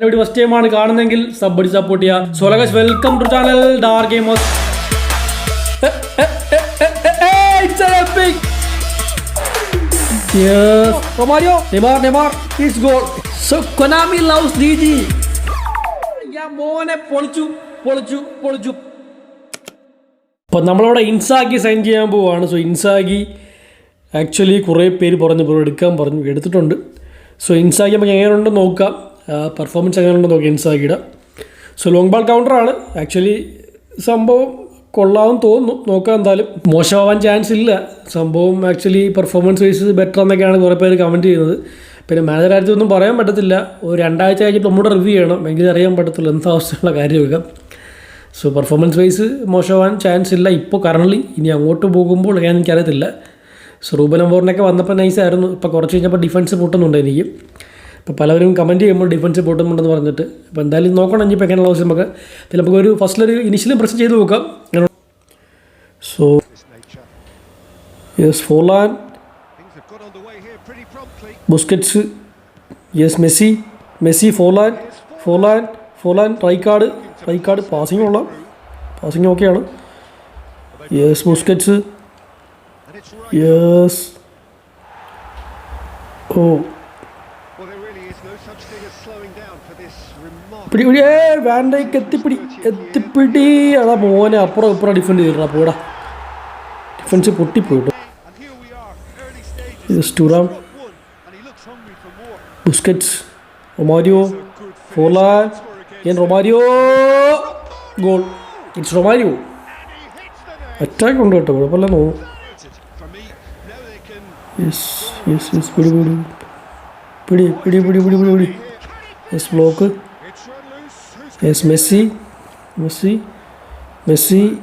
ഇവിടെ ഫസ്റ്റ് ടൈമാണ് കാണുന്നെങ്കിൽ സബ് അടി സപ്പോർട്ട് ചെയ്യുക സോലകാശ് welcome to channel Dar gamers Romario, Neymar, Neymar, it's goal. So Konami loves DG. ഞാൻ മോനെ പൊളിച്ചു പൊളിച്ചു പൊളിച്ചു. ഇപ്പം നമ്മളവിടെ ഇൻസാഗി സൈൻ ചെയ്യാൻ പോവുകയാണ് സോ ഇൻസാഗി ആക്ച്വലി കുറേ പേര് പറഞ്ഞു എടുക്കാൻ പറഞ്ഞു എടുത്തിട്ടുണ്ട്. സോ ഇൻസാഗി നമുക്ക് എങ്ങനെയുണ്ടെന്ന് നോക്കാം. പെർഫോമൻസ് എങ്ങനെയുണ്ടെന്ന് നോക്കി ഇൻസാക്കിയുടെ സോ ലോങ് ബാൾ കൗണ്ടറാണ് ആക്ച്വലി സംഭവം കൊള്ളാമെന്ന് തോന്നുന്നു. നോക്കാം എന്തായാലും. മോശമാവാൻ ചാൻസ് ഇല്ല. സംഭവം ആക്ച്വലി പെർഫോമൻസ് വൈസ് ബെറ്റർ എന്നൊക്കെയാണ് കുറേ പേര് കമന്റ് ചെയ്യുന്നത്. പിന്നെ മാനേജർ കാര്യത്തിൽ ഒന്നും പറയാൻ പറ്റത്തില്ല. ഒരു രണ്ടാഴ്ച കഴിഞ്ഞിട്ട് നമ്മുടെ റിവ്യൂ ചെയ്യണം. എങ്കിലും അറിയാൻ പറ്റത്തില്ല എന്താ അവസ്ഥയുള്ള കാര്യമൊക്കെ. സോ പെർഫോമൻസ് വൈസ് മോശമാവാൻ ചാൻസ് ഇല്ല. ഇപ്പോൾ കറണ്ട്ലി ഇനി അങ്ങോട്ട് പോകുമ്പോൾ ഞാൻ എനിക്കറിയത്തില്ല. സോ റൂബൻ അമ്പോറിനൊക്കെ വന്നപ്പോൾ നൈസായിരുന്നു ഇപ്പോൾ കുറച്ച് കഴിഞ്ഞപ്പോൾ ഡിഫൻസ് പൊട്ടുന്നുണ്ട് എനിക്ക്. ഇപ്പോൾ പലവരും കമന്റ് ചെയ്യുമ്പോൾ ഡിഫൻസ് പൊട്ടുന്നുണ്ടെന്ന് പറഞ്ഞിട്ട്. അപ്പോൾ എന്തായാലും നോക്കണം. ഇനിയിപ്പോൾ എങ്ങനെയുള്ള ആവശ്യം നമുക്ക്. ഇതിൽ നമുക്കൊരു ഫസ്റ്റിലൊരു ഇനിഷ്യലും പ്രസ് ചെയ്ത് നോക്കാം. So yes Forlan. Busquets yes Messi Messi Forlan Forlan Forlan Rijkaard Rijkaard passing ഉള്ള പാസിംഗ് ഓക്കെയാണ് യെസ് ബുസ്കറ്റ്സ്. യെസ് ഓ പിടി പിടി ഏ വാൻഡേക്ക് എത്തിപ്പിടി എത്തിപ്പിടി. അതാ പോലെ അപ്പുറം ഇപ്പുറം ഡിഫെൻഡ് ചെയ്തിട്ടാ പോടാ. ഡിഫൻസ് പൊട്ടിപ്പോയിട്ടു. സ്റ്റുറാം Busquets Romario Forlan N Romario goal it's Romario attack ഉണ്ട് കേട്ടോ കുഴപ്പമില്ല തോന്നുന്നു. യെസ് യെസ് യെസ് വിടുവിടും പിടി പിടി പിടി പിടി പിടി പിടി. Yes block yes Messi. Messi. Messi.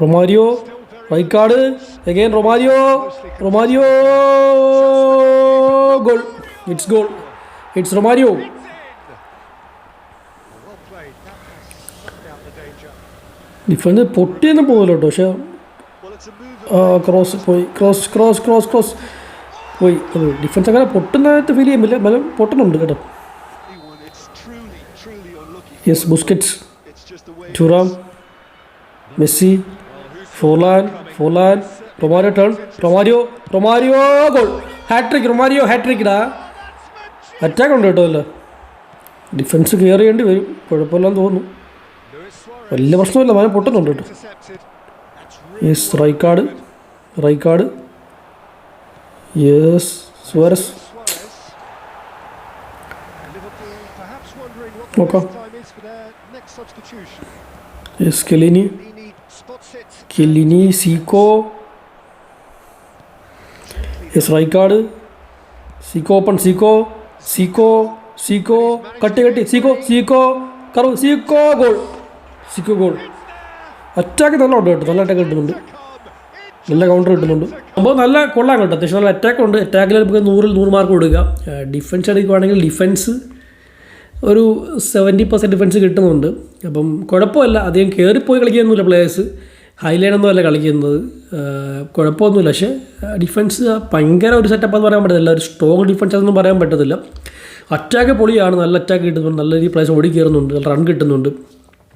Romario. വൈക്കാട് again Romario. Romario. Goal it's goal it's Romario. Defence പൊട്ടിയൊന്നും പോകുമല്ലോ കേട്ടോ പക്ഷേ ക്രോസ് പോയി. ക്രോസ് ക്രോസ് ക്രോസ് ക്രോസ് പോയി. അത് ഡിഫൻസ് അങ്ങനെ പൊട്ടുന്നതായിട്ട് ഫീൽ ചെയ്യുന്നില്ല ബലം പൊട്ടുന്നുണ്ട് കേട്ടോ. Yes Busquets ചുറാം Messi Forlan Forlan Romario turn Romario Romario goal hat-trick Romario ഹാട്രിക്കിടാ attack ഉണ്ട് കേട്ടോ അല്ല. ഡിഫൻസ് കെയർ ചെയ്യേണ്ടി വരും. കുഴപ്പമില്ലെന്ന് തോന്നുന്നു. വലിയ പ്രശ്നമില്ല. മനം പൊട്ടുന്നുണ്ട് കേട്ടോ. Yes Rijkaard Rijkaard Yes, Suarez. Okay. Yes, Kellini. Kellini, Siko. Yes, Raikard. Siko open, Siko. Siko, Siko. Cutty, कट्टी कट्टी सीखो सीखो करो सीखो गोल सीखो गोल अटैक നല്ല The കേട്ടോ നല്ല the കിട്ടുന്നുണ്ട് നല്ല കൗണ്ടർ കിട്ടുന്നുണ്ട്. അപ്പോൾ നല്ല കൊള്ളാം കേട്ടോ. അത്യാവശ്യം നല്ല അറ്റാക്ക് ഉണ്ട്. അറ്റാക്കിൽ നമുക്ക് നൂറിൽ നൂറ് മാർക്ക് കൊടുക്കുക ഡിഫൻസ് എടുക്കുകയാണെങ്കിൽ ഡിഫൻസ് ഒരു സെവന്റി പെർസെന്റ് ഡിഫൻസ് കിട്ടുന്നുണ്ട്. അപ്പം കുഴപ്പമില്ല. അധികം കയറിപ്പോയി കളിക്കുന്നില്ല പ്ലേയേഴ്സ് ഹൈലൈനൊന്നും അല്ല കളിക്കുന്നത്. കുഴപ്പമൊന്നുമില്ല. പക്ഷേ ഡിഫൻസ് ഭയങ്കര ഒരു സെറ്റപ്പ് എന്ന് പറയാൻ പറ്റത്തില്ല. ഒരു സ്ട്രോങ് ഡിഫൻസ് അതൊന്നും പറയാൻ പറ്റത്തില്ല. അറ്റാക്ക് പൊളിയാണ്. നല്ല അറ്റാക്ക് കിട്ടുന്നുണ്ട്. നല്ല രീതിയിൽ പ്ലേസ് ഓടി കയറുന്നുണ്ട് നല്ല റൺ കിട്ടുന്നുണ്ട്.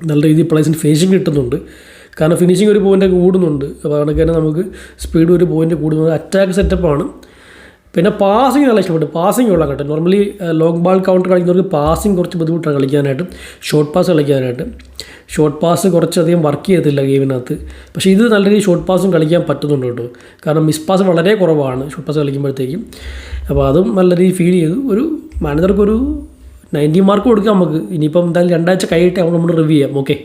നല്ല രീതിയിൽ പ്ലേസിന് ഫേസിങ് കിട്ടുന്നുണ്ട്. കാരണം ഫിനിഷിങ് ഒരു പോയിന്റ് കൂടുന്നുണ്ട്. അപ്പോൾ അതുകൊണ്ട് തന്നെ നമുക്ക് സ്പീഡ് ഒരു പോയിന്റ് കൂടുന്നുണ്ട് അറ്റാക്ക് സെറ്റപ്പാണ് പിന്നെ പാസിങ് നല്ല ഇഷ്ടപ്പെട്ടു. പാസിങ് ഉള്ള കേട്ടോ. നോർമലി ലോങ് ബാൾ കൗണ്ടർ കളിക്കുന്നവർക്ക് പാസിങ് കുറച്ച് ബുദ്ധിമുട്ടാണ് കളിക്കാനായിട്ട്. ഷോർട്ട് പാസ് കളിക്കാനായിട്ട്. ഷോർട്ട് പാസ് കുറച്ചധികം വർക്ക് ചെയ്തില്ല ഗെയിമിനകത്ത് പക്ഷേ ഇത് നല്ല രീതിയിൽ ഷോർട്ട് പാസും കളിക്കാൻ പറ്റുന്നുണ്ട് കേട്ടോ. കാരണം മിസ് പാസ് വളരെ കുറവാണ് ഷോർട്ട് പാസ് കളിക്കുമ്പോഴത്തേക്കും. അപ്പോൾ അതും നല്ല രീതിയിൽ ഫീൽ ചെയ്തു. ഒരു മാനേജർക്കൊരു നയന്റി മാർക്ക് കൊടുക്കാം നമുക്ക്. ഇനിയിപ്പം എന്തായാലും രണ്ടാഴ്ച കഴിയിട്ട് നമ്മൾ റിവ്യൂ ചെയ്യാം. ഓക്കെ